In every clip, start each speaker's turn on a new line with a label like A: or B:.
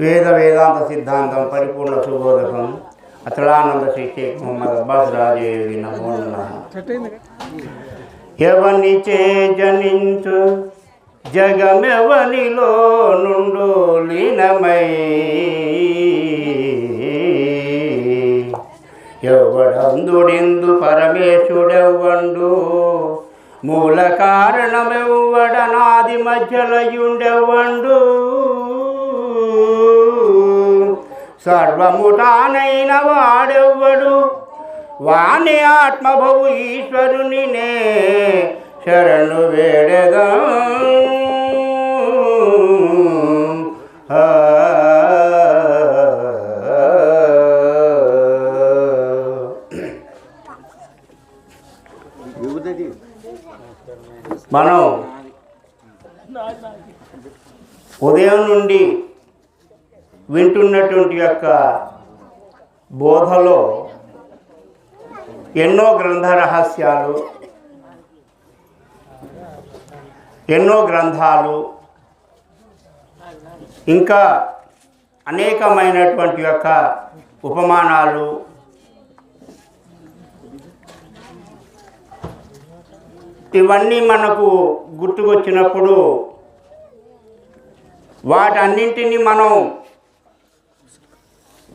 A: వేద వేదాంత సిద్ధాంతం పరిపూర్ణ సుబోధకం అచలానంద శ్రీ షేక్ ముహమ్మద్ అబ్బాస్ రాజేవి నమో ఎవని చే జనించు? జగమెవనిలో నుండు లీనమై? ఎవడందుడిందు పరమేశుడెవ్వండు? మూల కారణమెవ్వడనాది మధ్యలయుండెవ్వండు? సర్వముటానైన వాడెవ్వడు వాణి ఆత్మభవు ఈశ్వరునినే శరణు వేడగా మనం ఉదయం నుండి వింటున్నటువంటి యొక్క బోధలో ఎన్నో గ్రంథ రహస్యాలు ఎన్నో గ్రంథాలు ఇంకా అనేకమైనటువంటి యొక్క ఉపమానాలు ఇవన్నీ మనకు గుర్తుకొచ్చినప్పుడు వాటన్నింటినీ మనం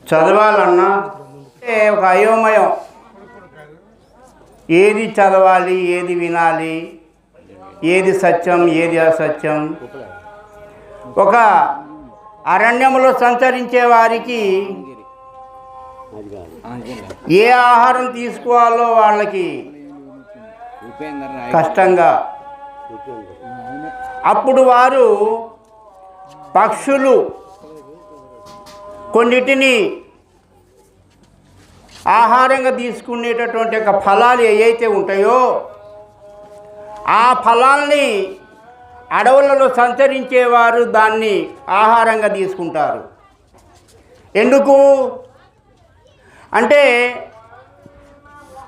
A: చదవాలన్నా అంటే ఒక అయోమయం. ఏది చదవాలి ఏది వినాలి ఏది సత్యం ఏది అసత్యం. ఒక అరణ్యములో సంచరించే వారికి ఏ ఆహారం తీసుకోవాలో వాళ్ళకి కష్టంగా. అప్పుడు వారు పక్షులు కొన్నిటిని ఆహారంగా తీసుకునేటటువంటి యొక్క ఫలాలు ఏవైతే ఉంటాయో ఆ ఫలాల్ని అడవులలో సంచరించేవారు దాన్ని ఆహారంగా తీసుకుంటారు. ఎందుకు? అంటే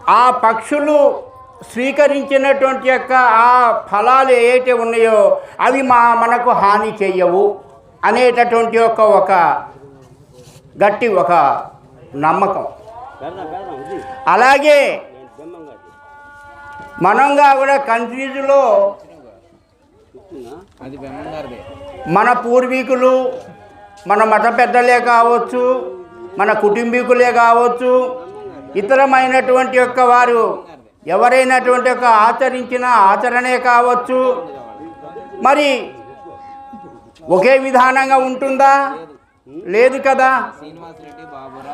A: ఆ పక్షులు స్వీకరించినటువంటి యొక్క ఆ ఫలాలు ఏవైతే ఉన్నాయో అవి మా మనకు హాని చేయవు అనేటటువంటి యొక్క ఒక గట్టి ఒక నమ్మకం. అలాగే మనంగా కూడా
B: బెమ్మంగారిదే.
A: మన పూర్వీకులు మన మత పెద్దలే కావచ్చు మన కుటుంబీకులే కావచ్చు ఇతరమైనటువంటి యొక్క వారు ఎవరైనటువంటి యొక్క ఆచరించిన ఆచరణే కావచ్చు. మరి ఒకే విధానంగా ఉంటుందా? లేదు కదా?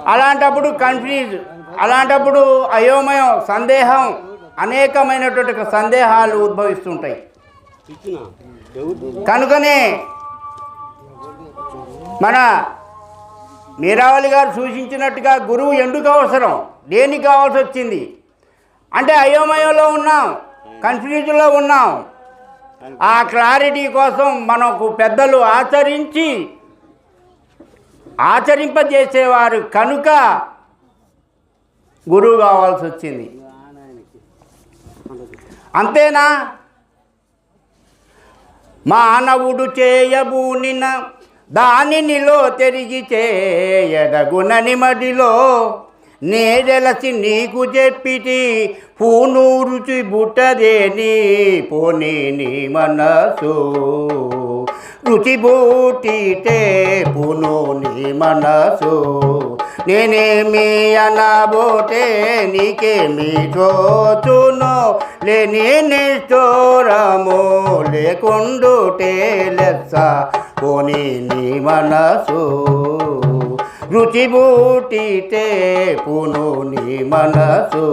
A: అలాంటప్పుడు కన్ఫ్యూజ్ అలాంటప్పుడు అయోమయం సందేహం అనేకమైనటువంటి సందేహాలు ఉద్భవిస్తుంటాయి. కనుకనే మన మీరావళి గారు సూచించినట్టుగా గురువు ఎందుకు అవసరం? దేనికి కావాల్సి వచ్చింది? అంటే అయోమయంలో ఉన్నాం కన్ఫ్యూజన్లో ఉన్నాం. ఆ క్లారిటీ కోసం మనకు పెద్దలు ఆచరించి ఆచరింపజేసేవారు కనుక గురువు కావాల్సి వచ్చింది. అంతేనా? మానవుడు చేయబూనిన దానినిలో తిరిగి చేయదగునని మడిలో నేరెలసి నీకు చెప్పిటి పూనూరుచి బుట్టదేని పోనీ నీ మనసు. రుచిబూటితే పును నీ మనసు. నేనేమి అనబోతే నీకేమి తోచును లేని నిష్ఠూరము లేకుండుటే లెస్స పోని నీ మనసు. రుచిబూటితే పును నీ మనసు.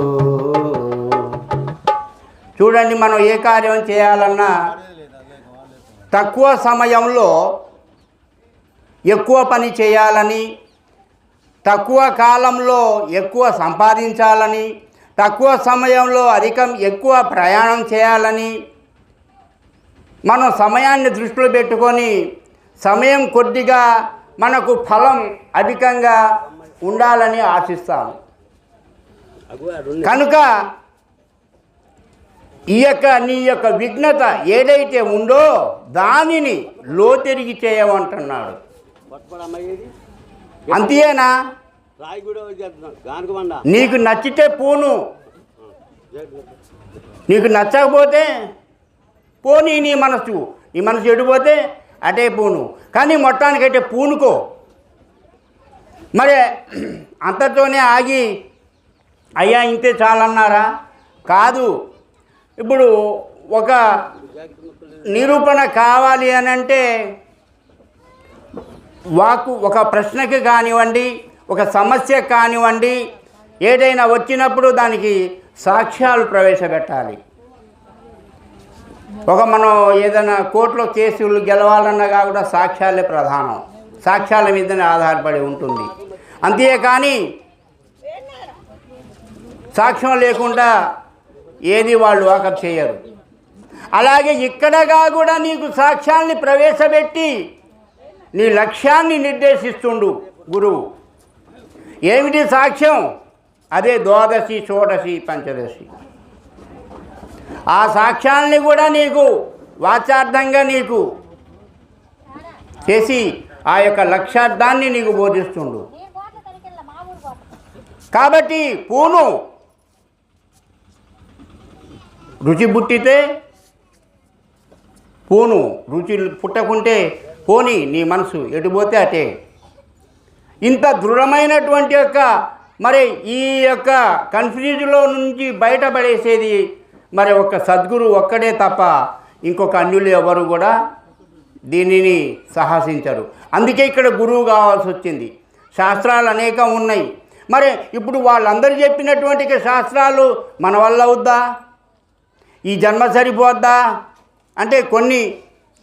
A: చూడండి మనం ఏ కార్యం చేయాలన్నా తక్కువ సమయంలో ఎక్కువ పని చేయాలని తక్కువ కాలంలో ఎక్కువ సంపాదించాలని తక్కువ సమయంలో అధికం ఎక్కువ ప్రయాణం చేయాలని మనం సమయాన్ని దృష్టిలో పెట్టుకొని సమయం కొద్దిగా మనకు ఫలం అధికంగా ఉండాలని ఆశిస్తాము. కనుక ఈ యొక్క నీ యొక్క విఘ్నత ఏదైతే ఉందో దానిని లోతిరిగి చేయమంటున్నాడు. అంతేనా? నీకు నచ్చితే పూను. నీకు నచ్చకపోతే పోనీ నీ మనసు. నీ మనసు ఎడిపోతే అటే పూను. కానీ మొత్తానికైతే పూనుకో. మరి అంతటితోనే ఆగి అయ్యా ఇంతే చాలన్నారా? కాదు. ఇప్పుడు ఒక నిరూపణ కావాలి అని అంటే వాకు ఒక ప్రశ్నకి కానివ్వండి ఒక సమస్య కానివ్వండి ఏదైనా వచ్చినప్పుడు దానికి సాక్ష్యాలు ప్రవేశపెట్టాలి. ఒక మనం ఏదైనా కోర్టులో కేసులు గెలవాలన్నా కాకుండా సాక్ష్యాలే ప్రధానం. సాక్ష్యాల మీదనే ఆధారపడి ఉంటుంది. అంతేకాని సాక్ష్యం లేకుండా ఏది వాళ్ళు వాకప్ చేయరు. అలాగే ఇక్కడగా కూడా నీకు సాక్ష్యాల్ని ప్రవేశపెట్టి నీ లక్ష్యాన్ని నిర్దేశిస్తుండు గురువు. ఏమిటి సాక్ష్యం? అదే ద్వాదశి షోడశి పంచదశి. ఆ సాక్ష్యాల్ని కూడా నీకు వాచార్థంగా నీకు చేసి ఆ యొక్క లక్ష్యార్థాన్ని నీకు బోధిస్తుండు. కాబట్టి పూను రుచి పుట్టితే పోను. రుచి పుట్టకుంటే పోని నీ మనసు ఎటుపోతే అటే. ఇంత దృఢమైనటువంటి యొక్క మరి ఈ యొక్క కన్ఫ్యూజ్లో నుంచి బయటపడేసేది మరి ఒక సద్గురు ఒక్కడే తప్ప ఇంకొక అన్యులు ఎవరు కూడా దీనిని సాహసించరు. అందుకే ఇక్కడ గురువు కావాల్సి వచ్చింది. శాస్త్రాలు అనేకం ఉన్నాయి. మరి ఇప్పుడు వాళ్ళందరూ చెప్పినటువంటి శాస్త్రాలు మన వల్ల అవుద్దా? ఈ జన్మ సరిపోద్దా? అంటే కొన్ని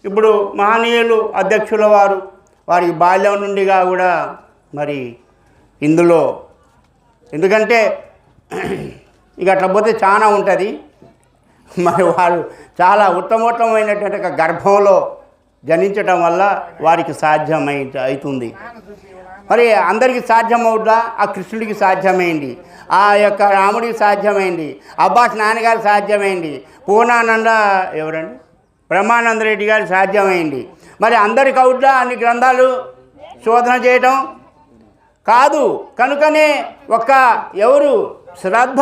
A: ఇప్పుడు మహనీయులు అధ్యక్షుల వారు వారికి బాల్యం నుండిగా కూడా మరి ఇందులో ఎందుకంటే ఇక అట్లా పోతే చాలా ఉంటుంది. మరి వారు చాలా ఉత్తమోత్తమైనటువంటి గర్భంలో జనించటం వల్ల వారికి సాధ్యమై అవుతుంది. మరి అందరికీ సాధ్యమవుద్దా ఆ కృష్ణుడికి సాధ్యమైంది. ఆ యొక్క రాముడికి సాధ్యమైంది. అబ్బాస్ నాన్నగారు సాధ్యమైంది. పూర్ణానంద ఎవరండి? బ్రహ్మానంద రెడ్డి గారు సాధ్యమైంది. మరి అందరికి అవుద్దా అన్ని గ్రంథాలు శోధన చేయటం? కాదు. కనుకనే ఒక ఎవరు? శ్రద్ధ.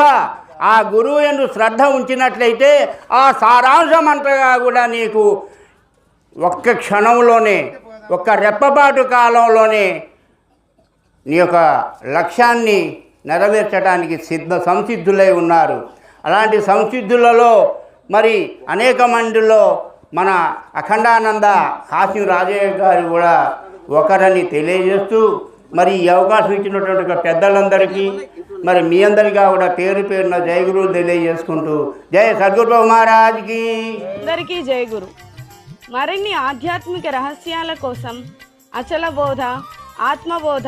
A: ఆ గురువు ఎందు శ్రద్ధ ఉంచినట్లయితే ఆ సారాంశం అంతగా కూడా నీకు ఒక్క క్షణంలోనే ఒక్క రెప్పపాటు కాలంలోనే నీ యొక్క లక్ష్యాన్ని నెరవేర్చడానికి సిద్ధ సంసిద్ధులై ఉన్నారు. అలాంటి సంసిద్ధులలో మరి అనేక మందిలో మన అఖండానంద కాశీ రాజయ్య గారు కూడా ఒకరని తెలియజేస్తూ మరి ఈ అవకాశం ఇచ్చినటువంటి పెద్దలందరికీ మరి మీ అందరిగా కూడా పేరు పేరున జయ గురువులు తెలియజేసుకుంటూ జయ సద్గురు మహారాజ్కి.
C: అందరికీ జయ గురు. మరిన్ని ఆధ్యాత్మిక రహస్యాల కోసం అచలబోధ ఆత్మబోధ